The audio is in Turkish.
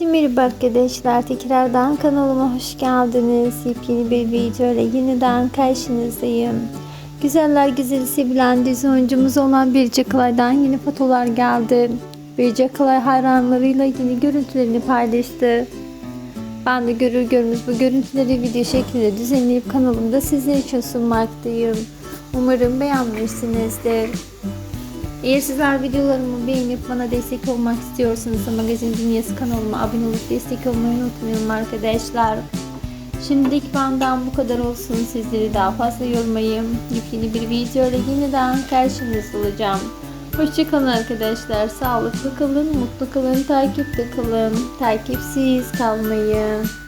Merhaba arkadaşlar tekrardan kanalıma hoş geldiniz. Yepyeni bir video ile yeniden karşınızdayım. Güzeller güzeli sevilen dizi oyuncumuz olan Birce Kalay'dan yeni fotolar geldi. Birce Kalay hayranlarıyla yeni görüntülerini paylaştı. Ben de görür görmüş bu görüntüleri video şeklinde düzenleyip kanalımda sizler için sunmaktayım. Umarım beğenmişsinizdir. Eğer sizler videolarımı beğenip bana destek olmak istiyorsanız Magazin Dünyası kanalıma abone olup destek olmayı unutmayın arkadaşlar. Şimdilik benden bu kadar olsun. Sizleri daha fazla yormayayım. Yepyeni bir video ile yeniden karşınızda olacağım. Hoşçakalın arkadaşlar. Sağlıklı kalın, mutlu kalın, takipte kalın. Takipsiz kalmayın.